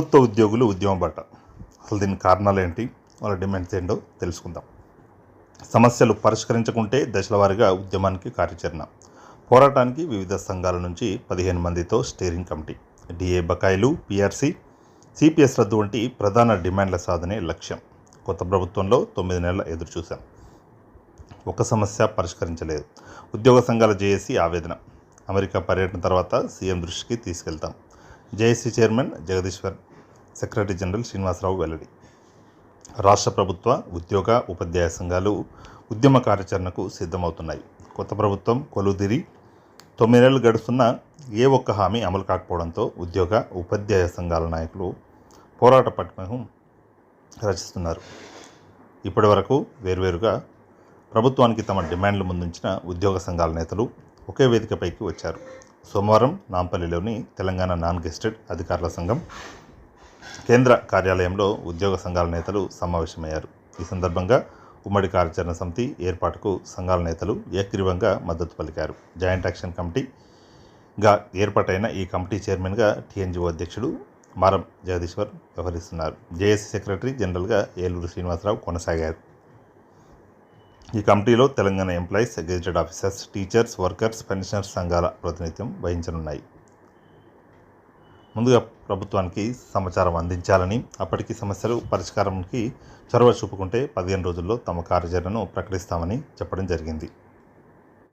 ప్రభుత్వ ఉద్యోగులు ఉద్యమ బాట. అసలు దీని కారణాలు ఏంటి వాళ్ళ డిమాండ్స్ ఏంటో తెలుసుకుందాం. సమస్యలు పరిష్కరించకుంటే దశలవారీగా ఉద్యమానికి కార్యాచరణ. పోరాటానికి వివిధ సంఘాల నుంచి పదిహేను మందితో స్టీరింగ్ కమిటీ. డిఏ బకాయిలు పిఆర్సీ సిపిఎస్ రద్దు వంటి ప్రధాన డిమాండ్ల సాధనే లక్ష్యం. కొత్త ప్రభుత్వంలో తొమ్మిది నెలల ఎదురు చూశాం. ఒక సమస్య పరిష్కరించలేదు. ఉద్యోగ సంఘాల జేఏసీ ఆవేదన. అమెరికా పర్యటన తర్వాత సీఎం దృష్టికి తీసుకెళ్తాం. JAC chairman Jagadishwar secretary general Srinivasarao వెల్లడి. రాష్ట్ర ప్రభుత్వ ఉద్యోగ ఉపాధ్యాయ సంఘాలు ఉద్యమ కార్యాచరణకు సిద్ధమవుతున్నాయి. కొత్త ప్రభుత్వం కొలుదిరి. తొమ్మిదేళ్ళు గడుస్తున్న ఏ ఒక్క హామీ అమలు కాకపోవడంతో ఉద్యోగ ఉపాధ్యాయ సంఘాల నాయకులు పోరాట పట్టికను రచిస్తున్నారు. ఇప్పటి వరకు వేర్వేరుగా ప్రభుత్వానికి తమ డిమాండ్లు ముందుంచిన ఉద్యోగ సంఘాల నేతలు ఒకే వేదికపైకి వచ్చారు. సోమవారం నాంపల్లిలోని తెలంగాణ నాన్ గెస్టెడ్ అధికారుల సంఘం కేంద్ర కార్యాలయంలో ఉద్యోగ సంఘాల నేతలు సమావేశమయ్యారు. ఈ సందర్భంగా ఉమ్మడి కార్యాచరణ సమితి ఏర్పాటుకు సంఘాల నేతలు ఏకగ్రీవంగా మద్దతు పలికారు. జాయింట్ యాక్షన్ కమిటీగా ఏర్పాటైన ఈ కమిటీ చైర్మన్గా టీఎన్జిఓ అధ్యక్షుడు మారం జగదీశ్వర్ వ్యవహరిస్తున్నారు. జేఏసీ సెక్రటరీ జనరల్గా ఏలూరు శ్రీనివాసరావు కొనసాగారు. ఈ కమిటీలో Telangana employees gazetted officers teachers workers pensioners సంఘాల ప్రాతినిధ్యం వహించనున్నాయి. ముందుగా ప్రభుత్వానికి సమాచారం అందించాలని అప్పటికి సమస్యలు పరిష్కారానికి చొరవ చూపుకుంటే పదిహేను రోజుల్లో తమ కార్యాచరణను ప్రకటిస్తామని చెప్పడం జరిగింది.